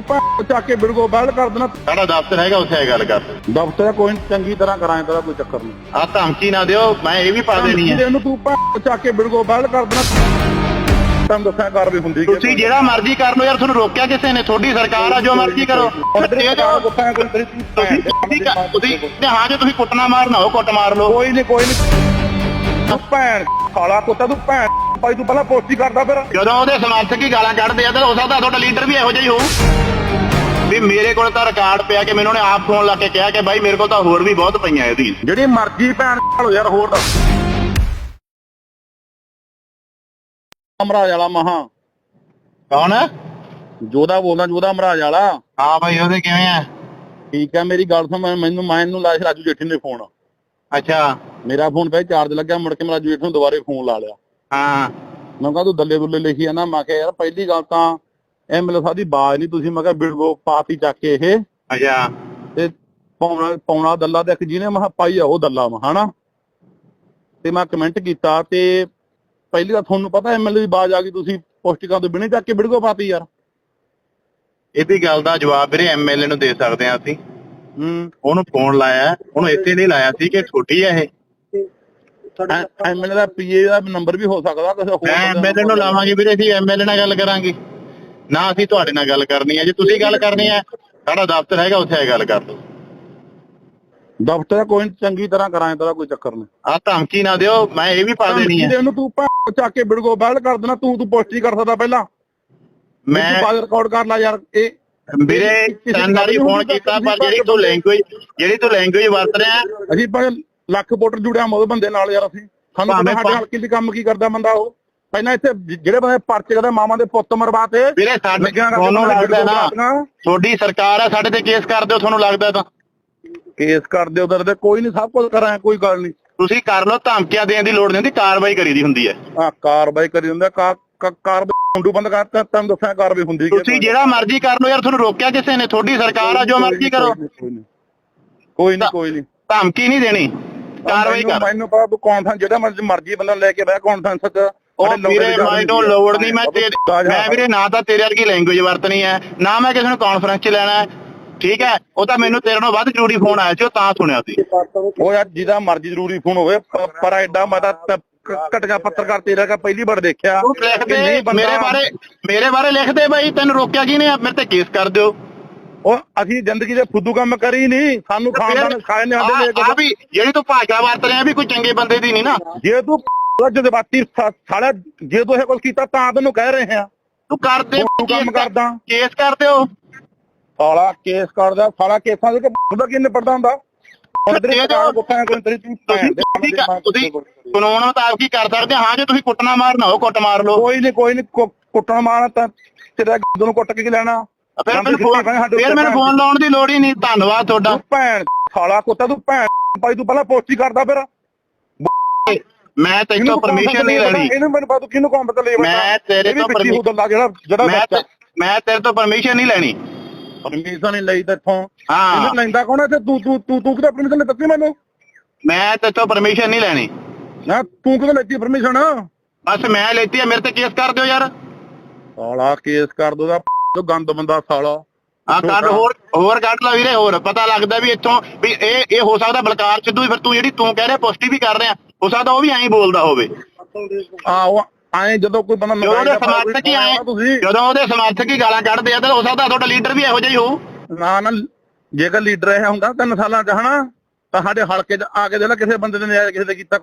ਚੱਕ ਕੇ ਬਿਲਕੁਲ ਬਹਿਲ ਕਰ ਦੇਣਾ। ਸਾਡਾ ਦਫ਼ਤਰ ਹੈਗਾ ਉੱਥੇ ਇਹ ਗੱਲ ਕਰ। ਦਫ਼ਤਰ ਕੋਈ ਨੀ, ਚੰਗੀ ਤਰ੍ਹਾਂ ਕਰਾਂ ਇਹਦਾ ਕੋਈ ਚੱਕਰ ਨਹੀਂ ਆ ਧਮਕੀ ਨਾ ਦਿਓ ਮੈਂ ਇਹ ਵੀ ਪਾ ਦੇਣੀ ਹੈ ਇਹਨੂੰ ਤੂੰ ਭੈਣ ਚੱਕ ਕੇ ਬਿਲਕੁਲ ਬਹਿਲ ਕਰ ਦੇਣਾ। ਤੁਹਾਨੂੰ ਦੱਸਿਆ ਕਰ ਵੀ ਹੁੰਦੀ ਤੁਸੀਂ ਜਿਹੜਾ ਮਰਜ਼ੀ ਕਰ ਲਓ ਯਾਰ ਤੁਹਾਨੂੰ ਰੋਕਿਆ ਕਿਸੇ ਨੇ? ਤੁਹਾਡੀ ਸਰਕਾਰ ਆ ਜੋ ਮਰਜ਼ੀ ਕਰੋ। ਇਹ ਜੋ ਦੱਸਿਆ ਕੋਈ ਤੇਰੀ ਤੁਸੀਂ ਠੀਕ ਆ, ਤੁਸੀਂ ਤੇ ਹਾਂ ਜੇ ਤੁਸੀਂ ਕੁੱਟਣਾ ਮਾਰਨਾ ਹੋ ਕੁੱਟ ਮਾਰ ਲਓ। ਕੋਈ ਨਹੀਂ ਕੋਈ ਨਹੀਂ ਤੂੰ ਭੈਣ ਖਾਲਾ ਕੁੱਤਾ ਤੂੰ ਭੈਣ ਭਾਈ ਤੂੰ ਪਹਿਲਾਂ ਪੋਸਟੀ ਕਰਦਾ ਫਿਰ। ਜਦੋਂ ਉਹਦੇ ਸਮਰਥਕ ਹੀ ਗਾਲਾਂ ਕੱਢਦੇ ਆ ਤਾਂ ਹੋ ਸਕਦਾ ਤੁਹਾਡਾ ਲੀਡਰ ਵੀ ਇਹੋ ਜਿਹਾ ਹੀ ਹੋਊ। ਵੀ ਮੇਰੇ ਕੋਲ ਤਾਂ ਰਿਕਾਰਡ ਪਿਆ ਕਿ ਮੈਨੂੰ ਉਹਨੇ ਆਪ ਫੋਨ ਲਾ ਕੇ ਕਿਹਾ ਕਿ ਬਾਈ ਮੇਰੇ ਕੋਲ ਤਾਂ ਹੋਰ ਵੀ ਬਹੁਤ ਪਈਆਂ ਇਹਦੀ। ਜਿਹੜੀ ਮਰਜ਼ੀ ਭੈਣ ਭਾਲੋ ਯਾਰ ਹੋਰ ਦੱਸ। ਅਮਰਾਜ ਵਾਲਾ ਮਹਾ। ਕੌਣ? ਜੋਦਾ ਬੋਲਦਾ ਜੋਦਾ ਅਮਰਾਜ ਵਾਲਾ। ਹਾਂ ਬਾਈ ਉਹਦੇ ਕਿਵੇਂ ਆ? ਠੀਕ ਹੈ ਮੇਰੀ ਗੱਲ ਸੁਣ ਮੈਂ- ਮੈਨੂੰ ਮੈਂ ਇਹਨੂੰ ਲਾਇਆ ਸੀ ਰਾਜੂ ਜੇਠੀ ਨੇ ਫੋਨ ਅੱਛਾ। ਮੇਰਾ ਫੋਨ ਪਏ ਚਾਰਜ ਲੱਗਿਆ ਮੁੜ ਕੇ ਮੈਂ ਰਾਜੂ ਜੇਠੀ ਨੂੰ ਦੁਬਾਰੇ ਫੋਨ ਲਾ ਲਿਆ। ਹਾਂ। ਮੈਂ ਕਿਹਾ ਤੂੰ ਦੱਲੇ ਦੁੱਲੇ ਲਿਖੀ ਜਾਂਦਾ ਮੈਂ ਕਿਹਾ ਯਾਰ ਪਹਿਲੀ ਗੱਲ ਤਾਂ ਐਮਐਲਏ ਸਾਹਿਬ ਦੀ ਬਾਜ਼ ਨਹੀਂ ਤੁਸੀਂ ਮੈਂ ਕਿਹਾ ਬਿਲਗੋ ਪਾਤੀ ਚੱਕ ਕੇ ਇਹ। ਅੱਛਾ। ਤੇ ਪੌਣਾ ਪੌਣਾ ਦੱਲਾ ਤੇ ਇੱਕ ਜਿਹਨੇ ਮਹਾ ਪਾਈ ਆ ਉਹ ਦੱਲਾ ਵਾ ਹਨਾ? ਤੇ ਮੈਂ ਕਮੈਂਟ ਕੀਤਾ ਤੇ ਪਹਿਲੀ ਗੱਲ ਤੁਹਾਨੂੰ ਪਤਾ ਐਮਐਲਏ ਦੀ ਬਾਜ਼ ਆ ਗਈ ਤੁਸੀਂ ਪੋਸਟਿਕਾਂ ਤੋਂ ਬਿਨੇ ਚੱਕ ਕੇ ਬਿਲਗੋ ਪਾਤੀ ਯਾਰ? ਇਹਦੀ ਗੱਲ ਦਾ ਜਵਾਬ ਵੀਰੇ ਐਮਐਲਏ ਨੂੰ ਦੇ ਸਕਦੇ ਆ ਅਸੀਂ। ਹੂੰ। ਉਹਨੂੰ ਫੋਨ ਲਾਇਆ ਉਹਨੂੰ ਇੱਥੇ ਨਹੀਂ ਲਾਇਆ ਸੀ ਕਿ ਛੋਟੀ ਹੈ ਇਹ। ਐਮਐਲਏ ਦਾ ਪੀਏ ਦਾ ਨੰਬਰ ਵੀ ਹੋ ਸਕਦਾ ਕਿਸੇ ਹੋਰ ਮੈਂ ਐਮਐਲਏ ਨੂੰ ਲਾਵਾਂਗੇ ਵੀਰੇ ਅਸੀਂ ਐਮਐਲਏ ਨਾਲ ਗੱਲ ਕਰਾਂਗੇ। ਨਾ ਅਸੀਂ ਤੁਹਾਡੇ ਨਾਲ ਗੱਲ ਕਰਨੀ ਹੈ ਜੇ ਤੁਸੀਂ ਗੱਲ ਕਰਨੀ ਹੈ ਸਾਡਾ ਦਫ਼ਤਰ ਹੈਗਾ ਉੱਥੇ ਇਹ ਗੱਲ ਕਰ ਲਓ। ਦਫ਼ਤਰ ਕੋਈ ਚੰਗੀ ਤਰ੍ਹਾਂ ਕਰਾਂ ਇਹਦਾ ਕੋਈ ਚੱਕਰ ਨਹੀਂ ਆ ਧਮਕੀ ਨਾ ਦਿਓ ਮੈਂ ਇਹ ਵੀ ਪਾ ਦੇਣੀ ਹੈ। ਇਹਨੂੰ ਤੂੰ ਭੈਣ ਚੱਕ ਕੇ ਬਿਲਗੋ ਬਹਿਲ ਕਰ ਦੇਣਾ ਤੂੰ ਤੂੰ ਪੋਸਟੀ ਕਰ ਸਕਦਾ ਪਹਿਲਾਂ। ਮੈਂ ਬਾਅਦ ਰਿਕਾਰਡ ਕਰ ਲੈ ਯਾਰ ਇਹ ਵੀਰੇ ਤਿੰਨ ਵਾਰੀ ਫੋਨ ਕੀਤਾ ਪਰ ਜਿਹੜੀ ਤੂੰ ਲੈਂਗੁਏਜ ਜਿਹੜੀ ਤੂੰ ਲੈਂਗੁਏਜ ਵਰਤ ਰਿਹਾ ਅਸੀਂ ਭਾਵੇਂ ਲੱਖ ਵੋਟਰ ਜੁੜਿਆ ਮੋਦ ਬੰਦੇ ਨਾਲ ਯਾਰ ਅਸੀਂ। ਸਾਨੂੰ ਪਤਾ ਭਾਵੇਂ ਸਾਡੇ ਪਾ- ਹਲਕੇ ਕੰਮ ਕੀ ਕਰਦਾ ਬੰਦਾ ਉਹ। ਪਹਿਲਾਂ ਇੱਥੇ ਜਿਹੜੇ ਬੰਦੇ ਪਰਚੇ ਕਰਦੇ ਮਾਵਾਂ ਦੇ ਪੁੱਤ ਮਰਵਾਤੇ ਵੀਰੇ ਸਾਡੇ ਤੁਹਾਨੂੰ ਲੱਗਦਾ ਨਾ ਤੁਹਾਡੀ ਸਰਕਾਰ ਆ ਸਾਡੇ ਤੇ ਕੇਸ ਕਰ ਦਿਓ ਤੁਹਾਨੂੰ ਲੱਗਦਾ ਤਾਂ। ਕੇਸ ਕਰਦੇ ਉਧਰ ਦੇ ਕੋਈ ਨਹੀਂ ਸਭ ਕੁਝ ਕਰਾਂ ਕੋਈ ਗੱਲ ਨਹੀਂ। ਤੁਸੀਂ ਕਰ ਲਓ ਧਮਕੀਆਂ ਦੇਣ ਦੀ ਲੋੜ ਨਹੀਂ ਹੁੰਦੀ ਕਾਰਵਾਈ ਕਰੀਦੀ ਹੁੰਦੀ ਹੈ। ਆ ਕਾਰਵਾਈ ਕਰੀ ਕਾ ਕਾ- ਕਾਰਵਾਈ ਮੁੰਡੂ ਬੰਦ ਕਰਤਾ ਤੁਹਾਨੂੰ ਦੱਸਿਆ ਕਾਰਵਾਈ ਹੁੰਦੀ ਕਿ ਤੁਸੀਂ ਜਿਹੜਾ ਮਰਜ਼ੀ ਕਰ ਲਓ ਯਾਰ ਤੁਹਾਨੂੰ ਰੋਕਿਆ ਕਿਸੇ ਨੇ ਤੁਹਾਡੀ ਸਰਕਾਰ ਆ ਜੋ ਮਰਜ਼ੀ ਕਰੋ। ਕੋਈ ਨਹੀਂ ਕੋਈ ਨਹੀਂ ਧਮਕੀ ਨਹੀਂ ਦੇਣੀ ਕਾਰਵਾਈ ਕਰ। ਮੈਨੂੰ ਪਤਾ ਤੂੰ ਕੌਨਫਰੰਸ ਜਿਹੜਾ ਮਰਜ਼ੀ ਮਰਜ਼ੀ ਬੰਦਾ ਲੈ ਕੇ ਬਹਿ ਕੌਨਫਰੰਸ ਚ ਉਹ ਵੀਰੇ ਦੀ ਮੈਨੂੰ। ਲੋੜ ਨਹੀਂ ਮੈਂ ਤੇਰੇ ਮੈਂ ਵੀਰੇ ਨਾ ਤਾਂ ਤੇਰੇ ਵਰਗੀ ਲੈਂਗੁਏਜ ਵਰਤਣੀ ਹੈ ਨਾ ਮੈਂ ਕਿਸੇ ਨੂੰ ਕਾਨਫਰੰਸ 'ਚ ਲੈਣਾ ਹੈ। ਠੀਕ ਹੈ? ਉਹ ਤਾਂ ਮੈਨੂੰ ਤੇਰੇ ਨਾਲੋਂ ਵੱਧ ਜ਼ਰੂਰੀ ਫੋਨ ਆਇਆ ਸੀ ਉਹ ਤਾਂ ਸੁਣਿਆ ਸੀ। ਉਹ ਯਾਰ ਜਿਹਦਾ ਮਰਜ਼ੀ ਜ਼ਰੂਰੀ ਫੋਨ ਹੋਵੇ ਪਰ ਐਡਾ ਮੈਂ ਤਾਂ ਘਟਗਾ ਪੱਤਰਕਾਰ ਤੇਰਾ ਕਾ ਪਹਿਲੀ ਵਾਰ ਦੇਖਿਆ ਕਿ ਦੇ ਮੇਰੇ ਬਾਰੇ ਮੇਰੇ ਬਾਰੇ ਲਿਖ ਦੇ ਬਾਈ ਤੈਨੂੰ ਰੋਕਿਆ ਕਿਹਨੇ ਆ ਮੇਰੇ ਤੇ ਕੇਸ ਕਰ ਦਿਓ। ਉਹ ਅਸੀਂ ਜ਼ਿੰਦਗੀ ਦੇ ਫੁੱਦੂ ਕੰਮ ਕਰੀ ਨਹੀਂ ਸਾਨੂੰ ਖਾਨਦਾਨ ਖਾਏ ਨੇ ਸਾਡੇ ਲੈ ਆ ਵੀ ਜਿਹੜੀ ਤੂੰ ਭਾਸ਼ਾ ਵਰਤ ਰਿਹਾ ਵੀ ਕੋਈ ਚੰਗੇ ਬੰਦੇ ਦੀ ਨਹੀਂ ਨਾ। ਜੇ ਤੂੰ ਜਜ਼ਬਾਤੀ ਸਾ- ਸਾਲਾ ਜੇ ਤੂੰ ਇਹ ਕੁਝ ਕੀਤਾ ਤਾਂ ਤੈਨੂੰ ਕਹਿ ਰਹੇ ਆ। ਤੂੰ ਕਰਦੇ ਤੂੰ ਕੰਮ ਕਰਦਾ। ਕੇਸ ਕਰ ਦਿਓ ਸਾਲਾ ਕੇਸ ਕਰਦਾ ਸਾਲਾ ਕੇਸਾਂ ਦੇ ਕਿ ਉਹਦਾ ਕੀ ਨਿਪੜਦਾ ਹੁੰਦਾ? ਕੋਈ ਤੇਰੀ ਤੂੰ ਭੈਣ ਤੁਸੀਂ ਦੇ ਤੁਸੀਂ ਕਰ- ਤੁਸੀਂ ਕਾਨੂੰਨ ਮੁਤਾਬਕ ਹੀ ਕਰ ਸਕਦੇ ਹਾਂ ਜੇ ਤੁਸੀਂ ਕੁੱਟਣਾ ਮਾਰਨਾ ਹੋ ਕੁੱਟ ਮਾਰ ਲਓ। ਕੋਈ ਨਹੀਂ ਕੋਈ ਨਹੀਂ ਕੁੱਟਣ ਮਾਰਨਾ ਤਾਂ ਤੇਰਾ ਨੂੰ ਕੁੱਟ ਕੇ ਲੈਣਾ। ਫਿਰ ਮੈਨੂੰ ਫੋਨ ਲਾਉਣ ਦੀ ਲੋੜ ਹੀ ਨਹੀਂ। ਧੰਨਵਾਦ ਤੁਹਾਡਾ। ਭੈਣ ਸਾਲਾ ਕੁੱਤਾ ਤੂੰ ਭੈਣ ਭਾਈ ਤੂੰ ਪਹਿਲਾਂ ਪੋਸਟੀ ਕਰਦਾ ਫਿਰ। ਮੈਂ ਤੈਨੂੰ ਪਰਮਿਸ਼ਨ ਨਹੀਂ ਲੈਣੀ। ਇਹਨੂੰ ਮੈਨੂੰ ਪਤਾ ਤੂੰ ਕਿਹਨੂੰ ਕੰਮ ਤੇ ਲੈ ਮੈਂ ਤੇਰੇ ਤੋਂ ਪਰਮਿਸ਼ਨ ਜਿਹੜਾ ਜਿਹੜਾ ਮੈਂ ਬੱਚਾ ਮੈਂ ਤੇਰੇ ਤੋਂ ਪਰਮਿਸ਼ਨ ਨਹੀਂ ਲੈਣੀ। ਪਰਮਿਸ਼ਨ ਨਹੀਂ ਲਈ ਤੇਥੋਂ ਹਾਂ। ਇਹਨੂੰ ਲੈਂਦਾ ਕੌਣ ਹੈ ਤੇ ਤੂੰ ਤੂੰ ਤੂੰ ਤੂੰ ਕਿਹਦਾ ਪਰਮਿਸ਼ਨ ਦਿੱਤੀ ਮੈਨੂੰ? ਮੈਂ ਤੇਰੇ ਤੋਂ ਪਰਮਿਸ਼ਨ ਨਹੀਂ ਲੈਣੀ। ਨਾ ਤੂੰ ਕਿਹਦਾ ਲੈਤੀ ਪਰਮਿਸ਼ਨ ਬਸ ਮੈਂ ਲੈਤੀ ਆ ਮੇਰੇ ਤੇ ਕੇਸ ਕਰ ਦਿਓ ਯਾਰ। ਸਾਲਾ ਕੇਸ ਕਰ ਦੋ ਦਾ ਜੋ ਗੰਦ ਬੰਦਾ ਸਾਲਾ। ਆ ਕੱਢ ਹੋਰ ਹੋਰ ਕੱਢ ਲਾ ਵੀਰੇ ਹੋਰ। ਪਤਾ ਲੱਗਦਾ ਵੀ ਇੱਥੋਂ ਵੀ ਇਹ ਇਹ ਹੋ ਸਕਦਾ ਬਲਕਾਰ ਸਿੱਧੂ ਹੀ ਫਿਰ ਤੂੰ ਜਿਹੜੀ ਤੂੰ ਕਹਿ ਰਿਹਾ ਪੁਸ਼ਟੀ ਵੀ ਕਰ ਰਿਹਾ। ਹੋ ਸਕਦਾ ਉਹ ਵੀ ਐਂ ਹੀ ਬੋਲਦਾ ਹੋਵੇ। ਆ ਉਹ ਆਏ ਜਦੋਂ ਕੋਈ ਬੰਦਾ ਜਦੋਂ ਉਹਦੇ ਸਮਰਥਕ ਹੀ ਆਏ ਤੁਸੀਂ। ਜਦੋਂ ਉਹਦੇ ਸਮਰਥਕ ਹੀ ਗਾਲਾਂ ਕੱਢਦੇ ਆ ਤਾਂ ਹੋ ਸਕਦਾ ਤੁਹਾਡਾ ਲੀਡਰ ਵੀ ਇਹੋ ਜਿਹਾ ਹੀ ਹੋਊ। ਨਾ ਨਾ ਜੇਕਰ ਲੀਡਰ ਇਹ ਹੁੰਦਾ ਤਿੰਨ ਸਾਲਾਂ ਚ ਹਨਾ ਤਾਂ ਸਾਡੇ ਹਲਕੇ ਚ ਆ ਕੇ ਦੇ ਲੈ ਕਿਸੇ ਬੰਦੇ ਨੇ ਕਿਸੇ ਦੇ ਕੀਤਾ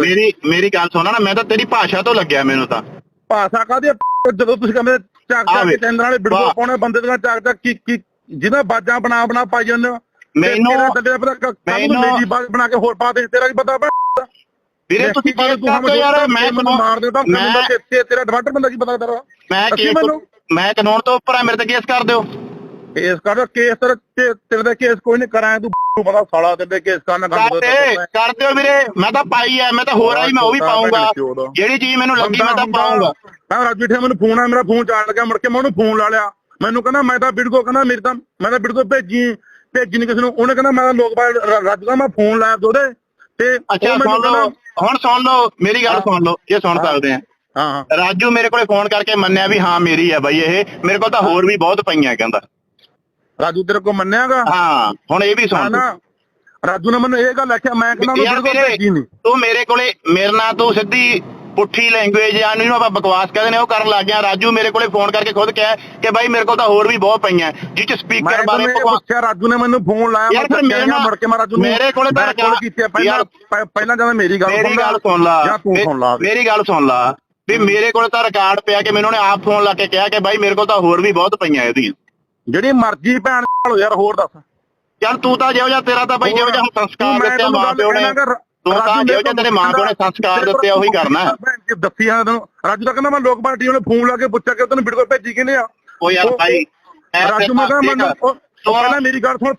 ਮੇਰੀ ਮੇਰੀ ਗੱਲ ਸੁਣਾ ਨਾ ਮੈਂ ਤਾਂ ਤੇਰੀ ਭਾਸ਼ਾ ਤੋਂ ਲੱਗਿਆ ਮੈਨੂੰ ਤਾਂ। ਭਾਸ਼ਾ ਕਾਦੀ ਜਦੋਂ ਤੁਸੀਂ ਕਹਿੰਦੇ ਚੱਕ ਚੱਕ ਕੇ ਚੰਦਰ ਵਾਲੇ ਵਾਹ। ਪਾਉਣੇ ਬੰਦੇ ਦੀਆਂ ਚੱਕ ਚੱਕ ਕੀ ਕੀ ਜਿਹਦਾ ਬਾਜਾਂ ਬਣਾ ਬਣਾ ਪਾਈ ਜਾਂਦੇ ਹੋ। ਮੈਨੂੰ- ਤੇਰਾ ਪਤਾ ਮੈਨੂੰ ਮੈਨੂੰ- ਮੇਰੀ ਬਾਜ ਬਣਾ ਕੇ ਹੋਰ ਪਾ ਦੇ ਤੇਰਾ ਕੀ ਪਤਾ ਵੀਰੇ ਤੁਸੀਂ ਕੇਸ ਕਰਦੇ ਯਾਰ ਮੈਂ ਮੈਨੂੰ ਮਾਰ ਦੇ ਤਾਂ ਮੈਂ ਤੇਰਾ ਡਿਵਾਈਡਰ ਬੰਦਾ ਕੀ ਪਤਾ ਤੇਰਾ। ਮੈਂ ਕੇਸ ਮੈਨੂੰ- ਮੈਂ ਕਾਨੂੰਨ ਤੋਂ ਉੱਪਰ ਆ ਮੇਰੇ ਤੇ ਕੇਸ ਕਰ ਦਿਓ। ਕੇਸ ਕਰ ਕੇਸ ਤੇਰੇ ਤੇ- ਤੇਰੇ ਦਾ ਕੇਸ ਕੋਈ ਨਹੀਂ ਕਰਾਂ ਤੂੰ ਤੂੰ ਪਤਾ ਸਾਲਾ ਤੇਰੇ ਕੇਸ ਕਰਨਾ ਕਰ ਦੇ ਕਰ ਦਿਓ ਵੀਰੇ ਮੈਂ ਤਾਂ ਪਾਈ ਐ ਮੈਂ ਤਾਂ ਹੋਰ ਆਈ ਮੈਂ ਉਹ ਵੀ ਪਾਉਂਗਾ ਜਿਹੜੀ ਚੀਜ਼ ਮੈਨੂੰ ਲੱਗੀ ਮੈਂ ਤਾਂ ਪਾਉਂਗਾ ਮੈਂ ਰਾਜੂ ਠੇ ਮੈਨੂੰ ਫੋਨ ਆ ਮੇਰਾ ਫੋਨ ਚਾਰਜ ਲੱਗਿਆ ਮੁੜ ਕੇ ਮੈਂ ਉਹਨੂੰ ਫੋਨ ਲਾ ਲਿਆ। ਮੈਨੂੰ ਕਹਿੰਦਾ ਮੈਂ ਤਾਂ ਬਿੜਗੋ ਕਹਿੰਦਾ ਮੇਰੀ ਤਾਂ ਮੈਂ ਤਾਂ ਬਿੜਗੋ ਭੇਜੀ। ਭੇਜੀ ਨਹੀਂ ਕਿਸੇ ਨੂੰ। ਉਹਨੇ ਕਹਿੰਦਾ ਮੈਂ ਤਾਂ ਲੋਕ ਬਾਹਰ ਰਾਜੂ ਦਾ ਮੈਂ ਫੋਨ ਲਾਇਆ ਉਹਦੇ। ਤੇ ਅੱਛਾ ਸੁਣ ਲਓ ਹੁਣ ਸੁਣ ਲਓ ਮੇਰੀ ਗੱਲ ਸੁਣ ਲਓ ਇਹ ਸੁਣ ਸਕਦੇ ਆ। ਹਾਂ ਹਾਂ। ਰਾਜੂ ਮੇਰੇ ਕੋਲੇ ਫੋਨ ਕਰਕੇ ਮੰਨਿਆ ਵੀ ਹਾਂ ਮੇਰੀ ਆ ਬਾਈ ਇਹ। ਮੇਰੇ ਕੋਲ ਤਾਂ ਹੋਰ ਵੀ ਬਹੁਤ ਪਈਆਂ ਕਹਿੰਦਾ। ਰਾਜੂ ਤੇਰੇ ਕੋ ਮੰਨਿਆਗਾ? ਹਾਂ ਹੁਣ ਇਹ ਵੀ ਸੁਣ ਤੂੰ। ਨਾ ਰਾਜੂ ਨੇ ਮੈਨੂੰ ਇਹ ਗੱਲ ਆਖਿਆ ਮੈਂ ਕਹਿੰਦਾ ਉਹਨੂੰ ਮੇਰੇ- ਭੇਜੀ ਨਹੀਂ ਤੂੰ ਮੇਰੇ ਕੋਲੇ ਮੇਰੇ ਨਾਲ ਤੂੰ ਸਿੱਧੀ ਪੁੱਠੀ ਲੈਂਗੁਏਜ ਜਾਂ ਇਹਨੂੰ ਆਪਾਂ ਬਕਵਾਸ ਕਹਿੰਦੇ ਨੇ ਉਹ ਕਰਨ ਲੱਗ ਗਿਆ। ਰਾਜੂ ਮੇਰੇ ਕੋਲੇ ਫੋਨ ਕਰਕੇ ਖੁਦ ਕਿਹਾ ਕਿ ਬਾਈ ਮੇਰੇ ਕੋਲ ਤਾਂ ਹੋਰ ਵੀ ਬਹੁਤ ਪਈਆਂ। ਜਿਹ ਚ ਮੈਂ ਸਪੀਕਰ ਬਾਰੇ ਪੁੱਛਿਆ ਰਾਜੂ ਨੇ ਮੈਨੂੰ ਫੋਨ ਲਾਇਆ ਯਾਰ ਫਿਰ ਮੇਰੇ ਨਾਲ- ਮੁੜ ਕੇ ਮੈਂ ਰਾਜੂ ਨੂੰ ਮੇਰੇ ਕੋਲੇ ਤਾਂ call ਕੀਤੀ ਪਹਿਲਾਂ ਯਾਰ- ਪਹਿ- ਪਹਿਲਾਂ ਜਦੋਂ ਮੇਰੀ ਗੱਲ ਮੇਰੀ ਸੁਣਦਾ ਗੱਲ ਸੁਣ ਲਾ। ਜਾਂ ਤੂੰ ਮੇ- ਸੁਣ ਲਾ ਮੇਰੀ ਗੱਲ ਸੁਣ ਲਾ। ਵੀ ਮੇਰੇ ਕੋਲ ਤਾਂ ਰਿਕਾਰਡ ਪਿਆ ਕਿ ਮੈਨੂੰ ਉਹਨੇ ਆਪ ਫੋਨ ਲਾ ਕੇ ਕਿਹਾ ਕਿ ਬਾਈ ਮੇਰੇ ਕੋਲ ਤਾਂ ਹੋਰ ਵੀ ਬਹੁਤ ਪਈਆਂ ਇਹਦੀਆਂ। ਜਿਹੜੀ ਮਰਜ਼ੀ ਭੈਣ ਭਾਲੋ ਯਾਰ ਹੋਰ ਦੱਸ। ਚੱਲ ਤੂੰ ਤਾਂ ਜਿਹੋ ਜਿਹਾ ਤੇਰਾ ਤਾਂ ਬਾਈ ਜਿਹੋ ਜਿਹਾ ਸੰਸਕਾਰ ਦਿੱਤੇ ਮਾਂ ਪਿਓ ਨੇ। ਤੂੰ ਤਾਂ ਜਿਹੋ ਜਿਹਾ ਤੇਰੇ ਮਾਂ ਪਿਓ ਨੇ ਸੰਸਕਾਰ ਦਿੱਤੇ ਆ ਉਹੀ ਕਰਨਾ। ਦੱਸੀ ਆ ਤੈਨੂੰ ਰਾਜੂ ਤਾਂ ਕਹਿੰਦਾ ਮੈਂ ਲੋਕ ਪਾਰਟੀ ਉਹਨੇ ਫੋਨ ਲਾ ਕੇ ਪੁੱਛਿਆ ਕਿ ਤੈਨੂੰ ਵੀਡੀਓ ਭੇਜੀ ਕਿਨੇ ਆ? ਉਹ ਯਾਰ ਭਾਈ ਰਾਜੂ ਮੈਂ ਕਹਿੰਦਾ ਮੈਨੂੰ ਉਹ- ਪਹਿਲਾਂ ਮੇਰੀ ਗੱਲ ਸੁਣ